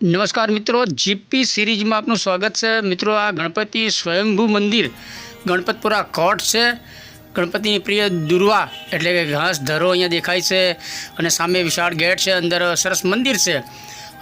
નમસ્કાર મિત્રો જીપી સિરીઝમાં આપનું સ્વાગત છે. મિત્રો, આ ગણપતિ સ્વયંભૂ મંદિર ગણપતપુરા કોટ છે. ગણપતિની પ્રિય દુર્વા, એટલે કે ઘાસ ધરો અહીંયા દેખાય છે અને સામે વિશાળ ગેટ છે, અંદર સરસ મંદિર છે.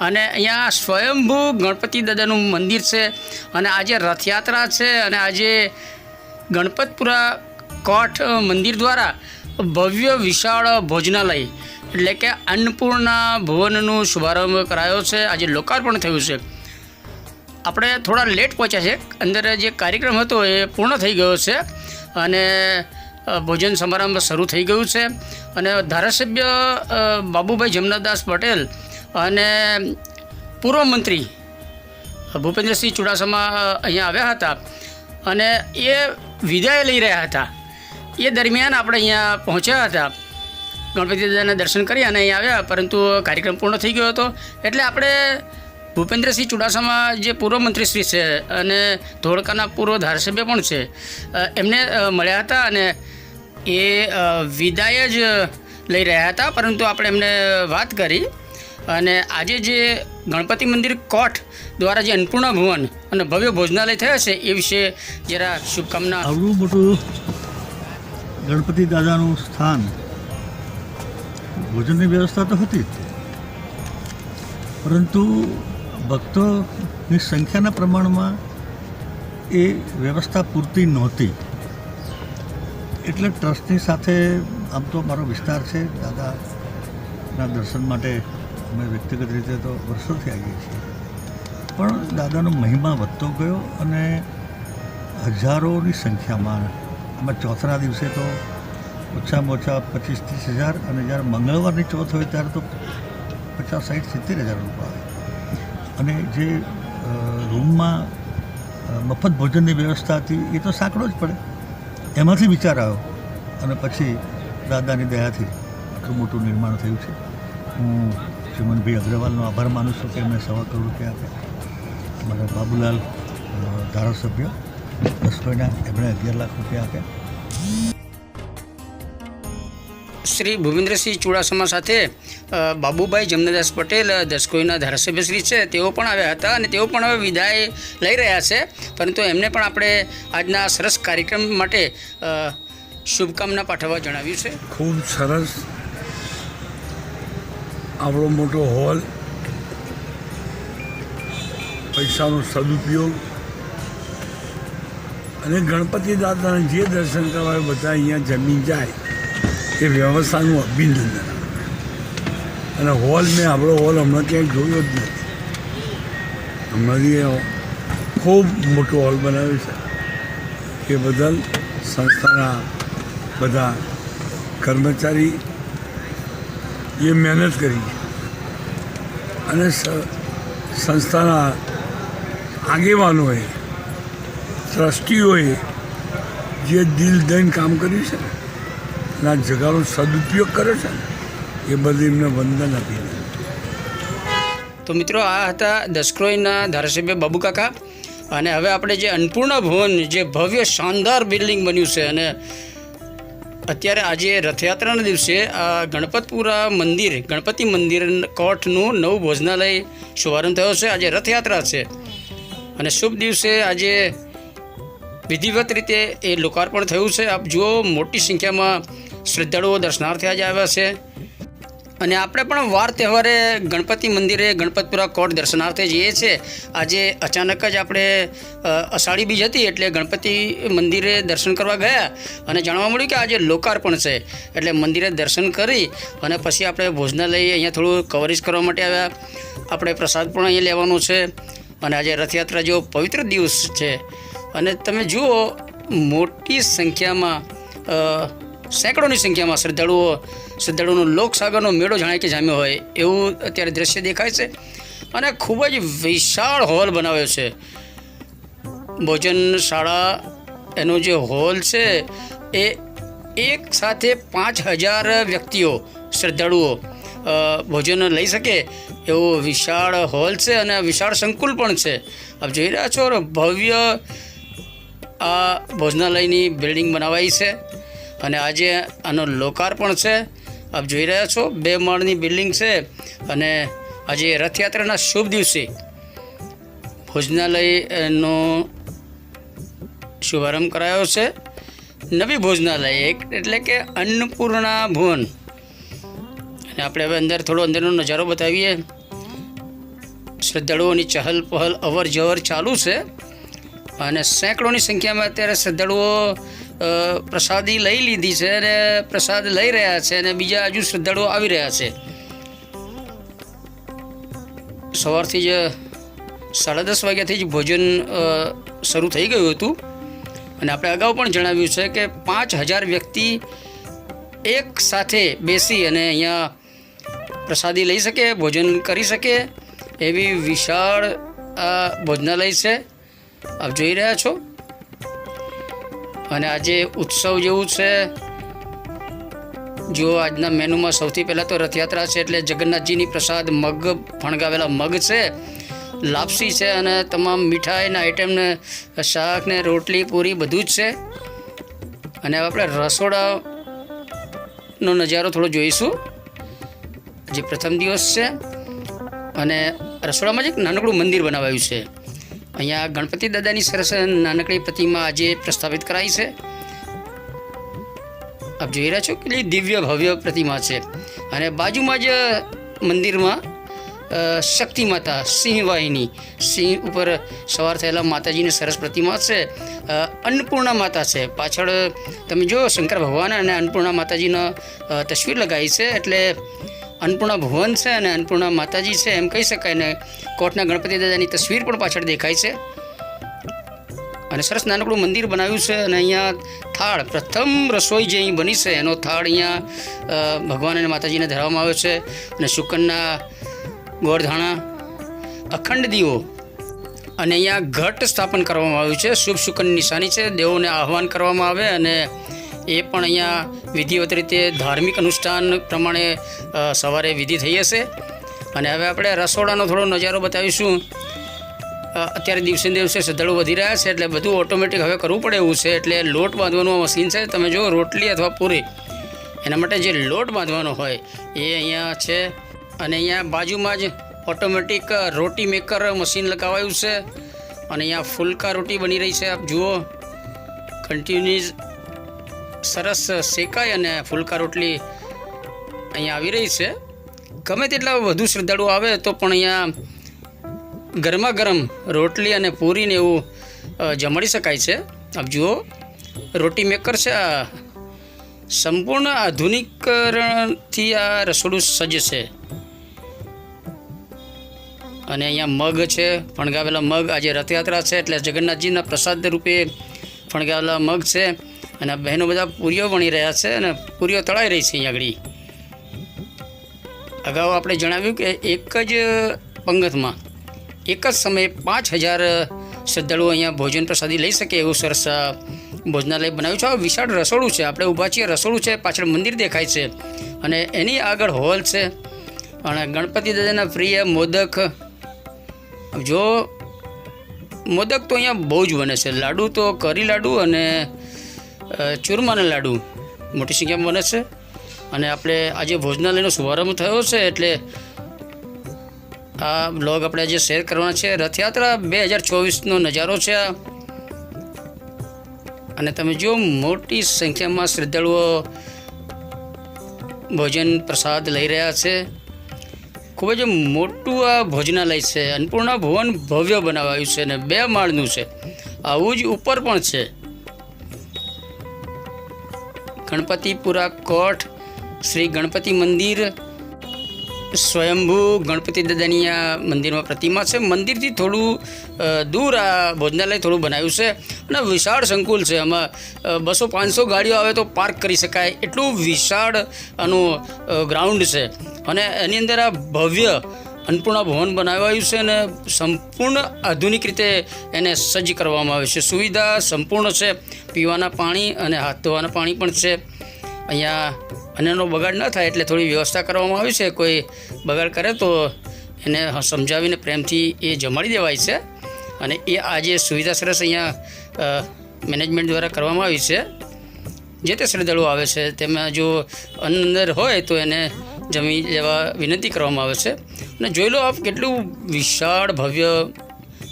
અને અહીંયા સ્વયંભૂ ગણપતિ દાદાનું મંદિર છે અને આજે રથયાત્રા છે અને આજે ગણપતપુરા કોઠ મંદિર દ્વારા ભવ્ય વિશાળ ભોજનાલય, એટલે કે અન્નપૂર્ણા ભુવનનો શુભારંભ કરાયો છે, આજે લોકાર્પણ થયું છે. આપણે થોડા લેટ પહોંચ્યા છે, અંદર જે કાર્યક્રમ હતો એ પૂર્ણ થઈ ગયો છે અને ભોજન સમારંભ શરૂ થઈ ગયું છે અને ધારાસભ્ય બાબુભાઈ જમનાદાસ પટેલ અને પૂર્વ મંત્રી ભૂપેન્દ્રસિંહ ચુડાસમા અહીંયા આવ્યા હતા અને એ વિદાય લઈ રહ્યા હતા. એ દરમિયાન આપણે અહીંયા પહોંચ્યા હતા. ગણપતિ દાદાના દર્શન કરી અને અહીં આવ્યા, પરંતુ કાર્યક્રમ પૂર્ણ થઈ ગયો હતો. એટલે આપણે ભૂપેન્દ્રસિંહ ચુડાસમા જે પૂર્વ મંત્રીશ્રી છે અને ધોળકાના પૂર્વ ધારાસભ્ય પણ છે એમને મળ્યા હતા અને એ વિદાય જ લઈ રહ્યા હતા, પરંતુ આપણે એમને વાત કરી અને આજે જે ગણપતિ મંદિર કોઠ દ્વારા જે અન્નપૂર્ણા ભુવન અને ભવ્ય ભોજનાલય થયા છે, એ વિશે જરા શુભકામના આવડું મોટું ગણપતિ દાદાનું સ્થાન, ભોજનની વ્યવસ્થા તો હતી પરંતુ ભક્તોની સંખ્યાના પ્રમાણમાં એ વ્યવસ્થા પૂરતી નહોતી. એટલે ટ્રસ્ટની સાથે આમ તો મારો વિસ્તાર છે. દાદાના દર્શન માટે અમે વ્યક્તિગત રીતે તો વર્ષોથી આવીએ છીએ. પણ દાદાનો મહિમા વધતો ગયો અને હજારોની સંખ્યામાં, આમાં ચોથના દિવસે તો ઓછામાં ઓછા પચીસ ત્રીસ હજાર અને જ્યારે મંગળવારની ચોથ હોય ત્યારે તો પચાસ સાઠ સિત્તેર હજાર લોકો આવે. અને જે રૂમમાં મફત ભોજનની વ્યવસ્થા હતી, એ તો સાંકડો જ પડે. એમાંથી વિચાર આવ્યો. અને પછી દાદાની દયાથી આટલું મોટું નિર્માણ થયું છે. હું શ્રીમનભાઈ અગ્રવાલનો આભાર માનું છું કે એમણે સવા કરોડ રૂપિયા આપ્યા. મારા બાબુલાલ ધારાસભ્ય દસકોઈના એમણે અગિયાર લાખ રૂપિયા આપ્યા. શ્રી ભૂપેન્દ્રસિંહ ચુડાસમા સાથે બાબુભાઈ જમનાદાસ પટેલ દસકોઈના ધારાસભ્યશ્રી છે, તેઓ પણ આવ્યા હતા અને તેઓ પણ હવે વિદાય લઈ રહ્યા છે. પરંતુ એમને પણ આપણે આજના સરસ કાર્યક્રમ માટે શુભકામના પાઠવવા જણાવ્યું છે. ખૂબ સરસ આપણો મોટો હોલ, પૈસાનો સદુપયોગ અને ગણપતિ દાદાને જે દર્શન કરવા બધા અહીંયા જમી જાય. એ વ્યવસ્થાનું અભિનંદન. અને હોલ મેં આપણો હોલ હમણાં ક્યાંય જોયો જ નથી. હમણાંથી ખૂબ મોટો હોલ બનાવ્યો છે. એ બદલ સંસ્થાના બધા કર્મચારી એ મહેનત કરી અને સંસ્થાના આગેવાનોએ, ટ્રસ્ટીઓએ જે દિલ દઈને કામ કર્યું છે ને જગાનો સદુપયોગ કરે છે એ બધી એમને વંદન આપી તો મિત્રો, આ હતા દસક્રોઈના ધારાસભ્ય બાબુકાકા અને હવે આપણે જે અન્નપૂર્ણા ભવન, જે ભવ્ય શાનદાર બિલ્ડિંગ બન્યું છે અને અત્યારે આજે રથયાત્રાના દિવસે આ ગણપતપુરા મંદિર, ગણપતિ મંદિર કોઠનું નવું ભોજનાલય શુભારંભ થયો છે. આજે રથયાત્રા છે. અને શુભ દિવસે આજે વિધિવત રીતે એ લોકાર્પણ થયું છે. આપ જુઓ, મોટી સંખ્યામાં શ્રદ્ધાળુઓ દર્શનાર્થે આજે આવ્યા છે. અને આપણે પણ વાર તહેવારે ગણપતિ મંદિરે ગણપતપુરા કોટ દર્શનાર્થે જઈએ છીએ આજે અચાનક જ આપણે અષાઢી બીજ હતી એટલે ગણપતિ મંદિરે દર્શન કરવા ગયા. અને જાણવા મળ્યું કે આજે લોકાર્પણ છે. એટલે મંદિરે દર્શન કરી અને પછી આપણે ભોજનાલય અહીંયા થોડું કવરેજ કરવા માટે આવ્યા. આપણે પ્રસાદ પણ અહીંયા લેવાનો છે. અને આજે રથયાત્રા જેવો પવિત્ર દિવસ છે. અને તમે જુઓ, મોટી સંખ્યામાં સેંકડોની સંખ્યામાં શ્રદ્ધાળુઓ, શ્રદ્ધાળુઓનો લોકસાગરનો મેળો જાણે કે જામ્યો હોય એવું અત્યારે દ્રશ્ય દેખાય છે. અને ખૂબ જ વિશાળ હોલ બનાવ્યો છે. ભોજનશાળા એનો જે હોલ છે, એ એક સાથે પાંચ હજાર વ્યક્તિઓ, શ્રદ્ધાળુઓ ભોજન લઈ શકે એવો વિશાળ હોલ છે અને વિશાળ સંકુલ પણ છે. આપ જોઈ રહ્યા છો, ભવ્ય આ ભોજનાલયની બિલ્ડિંગ બનાવાઈ છે. અને આજે આનો લોકાર્પણ છે. આપ જોઈ રહ્યા છો, બે માળની બિલ્ડિંગ છે અને આજે રથયાત્રાના શુભ દિવસે ભોજનાલયનો શુભારંભ કરાયો છે. નવી ભોજનાલય એક- એટલે કે અન્નપૂર્ણા ભુવન. અને આપણે હવે અંદર થોડો અંદરનો નજારો બતાવીએ. શ્રદ્ધાળુઓની ચહલ પહલ અવર જવર ચાલુ છે. અને સેંકડોની સંખ્યામાં અત્યારે શ્રદ્ધાળુઓ પ્રસાદી લઈ લીધી છે અને પ્રસાદ લઈ રહ્યા છે અને બીજા હજુ શ્રદ્ધાળુઓ આવી રહ્યા છે. સવારથી જ સાડા દસ વાગ્યાથી જ ભોજન શરૂ થઈ ગયું હતું. અને આપણે અગાઉ પણ જણાવ્યું છે કે પાંચ હજાર વ્યક્તિ એક સાથે બેસી અને અહીંયા પ્રસાદી લઈ શકે, ભોજન કરી શકે એવી વિશાળ આ ભોજનાલય છે. આપ જોઈ રહ્યા છો. અને આજે ઉત્સવ જેવું છે, જો આજના મેનુમાં સૌથી પહેલાં તો રથયાત્રા છે એટલે જગન્નાથજીની પ્રસાદ મગ ફણગાવેલા મગ છે, લાપસી છે અને તમામ મીઠાઈના આઈટમને શાક ને, રોટલી, પૂરી બધું જ છે. અને હવે આપણે રસોડાનો નજારો થોડો જોઈશું. જે પ્રથમ દિવસ છે અને રસોડામાં જ એક નાનકડું મંદિર બનાવાયું છે. અહીંયા ગણપતિ દાદાની સરસ નાનકડી પ્રતિમા આજે પ્રસ્થાપિત કરાઈ છે. આપ જોઈ રહ્યા છો કેટલી દિવ્ય ભવ્ય પ્રતિમા છે. અને બાજુમાં જ મંદિરમાં શક્તિ માતા સિંહ વાહિની સિંહ ઉપર સવાર થયેલા માતાજીની સરસ પ્રતિમા છે. અન્નપૂર્ણા માતા છે. પાછળ તમે જો શંકર ભગવાન અને અન્નપૂર્ણા માતાજીનો તસવીર લગાવી છે, એટલે અન્નપૂર્ણા ભવન છે અને અન્નપૂર્ણા માતાજી છે, એમ કહી શકાય. ને કોટના ગણપતિ દાદાની તસવીર પણ પાછળ દેખાય છે. અને સરસ નાનકડું મંદિર બનાવ્યું છે અને અહીંયા થાળ, પ્રથમ રસોઈ જે અહીં બની છે, એનો થાળ અહીંયા ભગવાન અને માતાજીને ધરવામાં આવ્યો છે. અને શુકનના ગોળધાણા અખંડ દીવો અને અહીંયા ઘટ સ્થાપન કરવામાં આવ્યું છે. શુભ શુકનની નિશાની છે. દેવોને આહવાન કરવામાં આવે અને એ પણ અહીંયા વિધિવત રીતે ધાર્મિક અનુષ્ઠાન પ્રમાણે સવારે વિધિ થઈ હશે. અને હવે આપણે રસોડાનો થોડો નજારો બતાવીશું. અત્યારે દિવસે દિવસે શ્રદ્ધાળુ વધી રહ્યા છે એટલે બધું ઓટોમેટિક હવે કરવું પડે એવું છે. એટલે લોટ બાંધવાનું મશીન છે, તમે જો રોટલી અથવા પૂરી. એના માટે જે લોટ બાંધવાનો હોય, એ અહીંયા છે. અને અહીંયા બાજુમાં જ ઓટોમેટિક રોટી મેકર મશીન લગાવાયું છે. અને અહીંયા ફુલકા રોટી બની રહી છે, આપ જુઓ. કન્ટિન્યુઅસ સરસ શેકાય અને ફુલકા રોટલી અહીંયા આવી રહી છે. ગમે તેટલા વધુ શ્રદ્ધાળુઓ આવે તો પણ અહીંયા ગરમા ગરમ રોટલી અને પૂરીને એવું જમાડી શકાય છે. આપ જુઓ, રોટી મેકર છે આ. સંપૂર્ણ આધુનિકરણથી આ રસોડું સજ્જ છે. અને અહીંયા મગ છે, ફણગાવેલા મગ. આજે રથયાત્રા છે એટલે જગન્નાથજીના પ્રસાદ રૂપે ફણગાવેલા મગ છે. અને બહેનો બધા પૂરીઓ વણી રહ્યા છે અને પૂરીઓ તળાઈ રહી છે અહીંયા આગળ. અગાઉ આપણે જણાવ્યું કે એક જ પંગતમાં એક જ સમયે પાંચ હજાર શ્રદ્ધાળુઓ અહીંયા ભોજન પ્રસાદી લઈ શકે એવું સરસ ભોજનાલય બનાવ્યું છે. આ વિશાળ રસોડું છે. આપણે ઊભા છીએ. રસોડું છે. પાછળ મંદિર દેખાય છે. અને એની આગળ હોલ છે. અને ગણપતિ દાદાના પ્રિય મોદક. જો મોદક તો અહીંયા બહુ જ બને છે. લાડુ તો કરી લાડુ અને ચૂરમાના લાડુ. મોટી સંખ્યામાં બને છે. અને આપણે આજે ભોજનાલયનો શુભારંભ થયો છે એટલે આ બ્લોગ આપણે આજે શેર કરવાના છે. રથયાત્રા બે હજાર ચોવીસનો નજારો છે આ. અને તમે જો મોટી સંખ્યામાં શ્રદ્ધાળુઓ ભોજન પ્રસાદ લઈ રહ્યા છે. ખૂબ જ મોટું આ ભોજનાલય છે. અન્નપૂર્ણા ભુવન ભવ્ય બનાવાયું છે અને બે માળનું છે. આવું જ ઉપર પણ છે. ગણપતિપુરા કોઠ શ્રી ગણપતિ મંદિર, સ્વયંભૂ ગણપતિ દાદાની આ મંદિરમાં પ્રતિમા છે. મંદિરથી થોડું દૂર આ ભોજનાલય થોડું બનાવ્યું છે અને વિશાળ સંકુલ છે. આમાં બસો પાંચસો ગાડીઓ આવે તો પાર્ક કરી શકાય. એટલું વિશાળ આનું ગ્રાઉન્ડ છે. અને એની અંદર આ ભવ્ય અન્નપૂર્ણા ભવન બનાવાયું છે અને સંપૂર્ણ આધુનિક રીતે એને સજ્જ કરવામાં આવ્યું છે. સુવિધા સંપૂર્ણ છે. પીવાના પાણી અને હાથ ધોવાના પાણી પણ છે. અહીંયા અન્યનો બગાડ ન થાય એટલે થોડી વ્યવસ્થા કરવામાં આવી છે. કોઈ બગાડ કરે તો એને સમજાવીને પ્રેમથી એ જમાડી દેવાય છે. અને એ આજે સુવિધા સરસ અહીંયા મેનેજમેન્ટ દ્વારા કરવામાં આવી છે. જે તે શ્રદ્ધાળુઓ આવે છે, તેમાં જો અંદર હોય તો એને જમી લેવા વિનંતી કરવામાં આવે છે. અને જોઈ લો આપ કેટલું વિશાળ ભવ્ય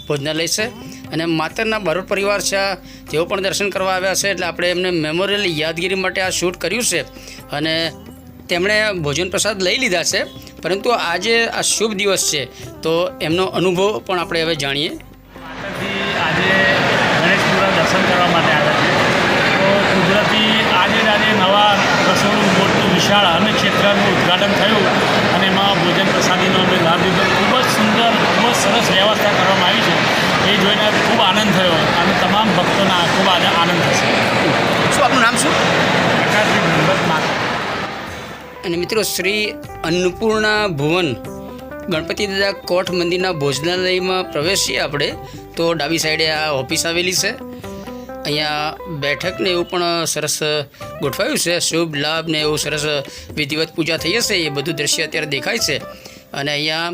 ભોજનાલય છે. અને માતરના બારોટ પરિવાર છે તેઓ પણ દર્શન કરવા આવ્યા છે. એટલે આપણે એમને મેમોરિયલ યાદગીરી માટે આ શૂટ કર્યું છે. અને તેમણે ભોજન પ્રસાદ લઈ લીધા છે. પરંતુ આજે આ શુભ દિવસ છે. તો એમનો અનુભવ પણ આપણે હવે જાણીએ. આજે ગણેશપુરા દર્શન કરવા માટે આવ્યા છે. તો કુદરતી આજે આજે નવા મોટું અને ક્ષેત્રનું ઉદ્ઘાટન થયું અને એમાં ભોજન પ્રસાદીનો અમે લાભ લીધો. ખૂબ જ સુંદર ખૂબ જ સરસ વ્યવસ્થા કરવામાં આવી છે. એ જોઈને ખૂબ આનંદ થયો અને તમામ ભક્તોના ખૂબ આનંદ થશે. શું આપનું નામ શું? માતા. અને મિત્રો શ્રી અન્નપૂર્ણા ભુવન ગણપતિ દાદા કોઠ મંદિરના ભોજનાલયમાં પ્રવેશીએ આપણે તો ડાબી સાઈડે આ ઓફિસ આવેલી છે. અહીંયા બેઠકને એવું પણ સરસ ગોઠવાયું છે. શુભ લાભ ને એવું સરસ વિધિવત પૂજા થઈ હશે. એ બધું દ્રશ્ય અત્યારે દેખાય છે. અને અહીંયા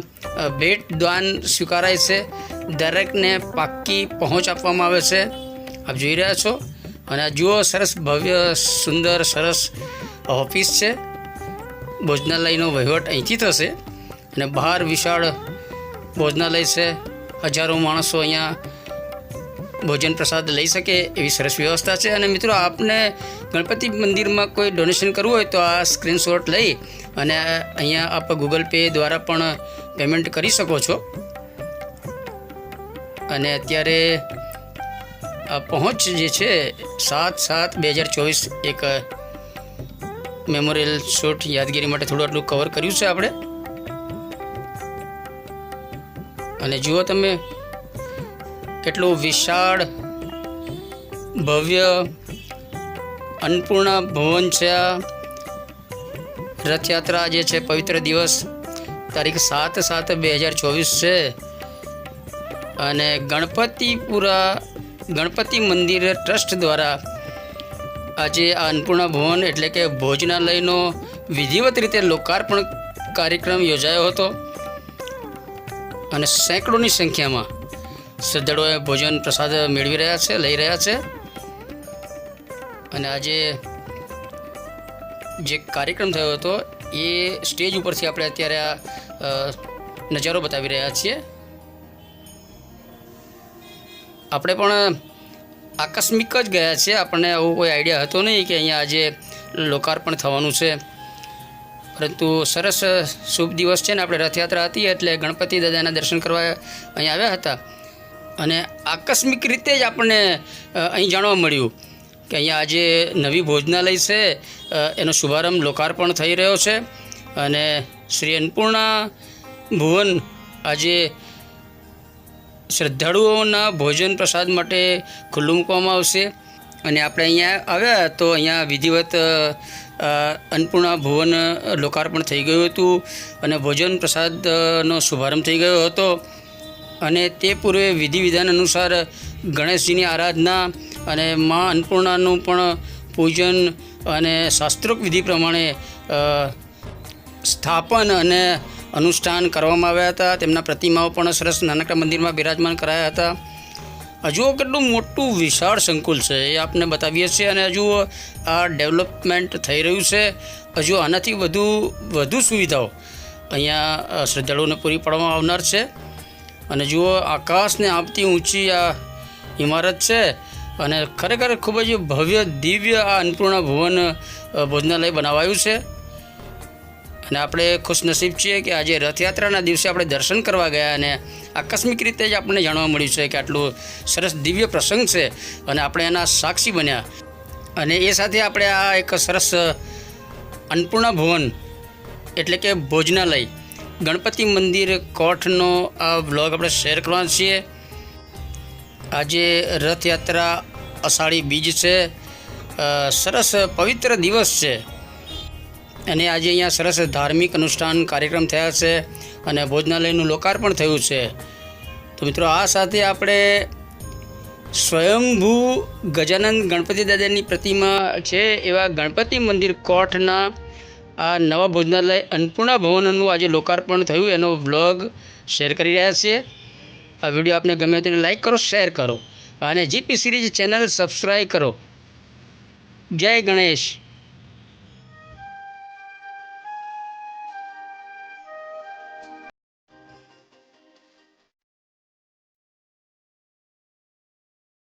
ભેટ દાન સ્વીકારાય છે. દરેકને પાક્કી પહોંચ આપવામાં આવે છે. આપ જોઈ રહ્યા છો. અને જુઓ, સરસ ભવ્ય, સુંદર, સરસ ઓફિસ છે. ભોજનાલયનો વહીવટ અહીંથી થશે. અને બહાર વિશાળ ભોજનાલય છે. હજારો માણસો અહીંયા ભોજન પ્રસાદ લઈ શકે એવી સરસ વ્યવસ્થા છે. અને મિત્રો, આપને ગણપતિ મંદિરમાં કોઈ ડોનેશન કરવું હોય તો આ સ્ક્રીનશોટ લઈ અને અહીંયા આપ ગૂગલ પે દ્વારા પણ પેમેન્ટ કરી શકો છો. અને અત્યારે આ પહોંચ જે છે, સાત સાત બે હજાર ચોવીસ એક મેમોરિયલ શૂટ યાદગીરી માટે થોડું આટલું કવર કર્યું છે આપણે. અને જુઓ તમે કેટલું વિશાળ, ભવ્ય, અન્નપૂર્ણા ભવન છે આ. રથયાત્રા જે છે, પવિત્ર દિવસ, તારીખ સાત સાત બે હજાર ચોવીસ છે. અને ગણપતિપુરા, ગણપતિ મંદિર ટ્રસ્ટ દ્વારા આજે આ અન્નપૂર્ણા ભવન એટલે કે ભોજનાલયનો વિધિવત રીતે લોકાર્પણ કાર્યક્રમ યોજાયો હતો. અને સેંકડોની સંખ્યામાં શ્રદ્ધાળુઓએ ભોજન પ્રસાદ મેળવી રહ્યા છે, લઈ રહ્યા છે. અને આજે જે કાર્યક્રમ થયો હતો, એ સ્ટેજ ઉપરથી આપણે અત્યારે આ નજારો બતાવી રહ્યા છીએ. આપણે પણ આકસ્મિક જ ગયા છે આપણને આવો કોઈ આઈડિયા હતો નહીં કે અહીંયા આજે લોકાર્પણ થવાનું છે. પરંતુ સરસ શુભ દિવસ છે ને. આપણે રથયાત્રા હતી એટલે ગણપતિ દાદાના દર્શન કરવા અહીંયા આવ્યા હતા. અને આકસ્મિક રીતે જ આપણને અહીં જાણવા મળ્યું કે અહીંયા આજે નવી ભોજનાલય છે. એનો શુભારંભ લોકાર્પણ થઈ રહ્યો છે અને શ્રી અન્નપૂર્ણા ભુવન આજે શ્રદ્ધાળુઓના ભોજન પ્રસાદ માટે ખુલ્લું મૂકવામાં આવશે. અને આપણે અહીંયા આવ્યા તો અહીંયા વિધિવત અન્નપૂર્ણા ભુવન લોકાર્પણ થઈ ગયું હતું અને ભોજન પ્રસાદનો શુભારંભ થઈ ગયો હતો. અને તે પૂર્વે વિધિ વિધાન અનુસાર ગણેશજીની આરાધના અને મા અન્નપૂર્ણાનું પણ પૂજન અને શાસ્ત્રોક્ત વિધિ પ્રમાણે સ્થાપન અને અનુષ્ઠાન કરવામાં આવ્યા હતા. તેમના પ્રતિમાઓ પણ સરસ નાનકડા મંદિરમાં બિરાજમાન કરાયા હતા. હજુ કેટલું મોટું વિશાળ સંકુલ છે એ આપને બતાવીએ છીએ અને હજુ આ ડેવલપમેન્ટ થઈ રહ્યું છે. હજુ આનાથી વધુ વધુ સુવિધાઓ અહીંયા શ્રદ્ધાળુઓને પૂરી પાડવામાં આવનાર છે. અને જુઓ, આકાશને આપતી ઊંચી આ ઇમારત છે અને ખરેખર ખૂબ જ ભવ્ય, દિવ્ય આ અન્નપૂર્ણા ભુવન ભોજનાલય બનાવાયું છે. અને આપણે ખુશનસીબ છીએ કે આજે રથયાત્રાના દિવસે આપણે દર્શન કરવા ગયા અને આકસ્મિક રીતે જ આપણને જાણવા મળ્યું છે કે આટલું સરસ દિવ્ય પ્રસંગ છે અને આપણે એના સાક્ષી બન્યા. અને એ સાથે આપણે આ એક સરસ અન્નપૂર્ણા ભુવન એટલે કે ભોજનાલય ગણપતિ મંદિર કોઠનો આ બ્લોગ આપણે શેર કરવાના છીએ. આજે રથયાત્રા અષાઢી બીજ છે. સરસ પવિત્ર દિવસ છે. અને આજે અહીંયા સરસ ધાર્મિક અનુષ્ઠાન કાર્યક્રમ થયા છે અને ભોજનાલયનું લોકાર્પણ થયું છે. તો મિત્રો આ સાથે આપણે સ્વયંભૂ ગજાનંદ ગણપતિ દાદાની પ્રતિમા છે એવા ગણપતિ મંદિર કોઠના આ નવા ભોજનાલય અન્નપૂર્ણા ભવનનું આજે લોકાર્પણ થયું. એનો વ્લોગ શેર કરી રહ્યા છીએ. આ વીડિયો આપને ગમે તેને લાઈક કરો, શેર કરો અને જીપી સિરીઝ ચેનલ સબસ્ક્રાઈબ કરો. જય ગણેશ.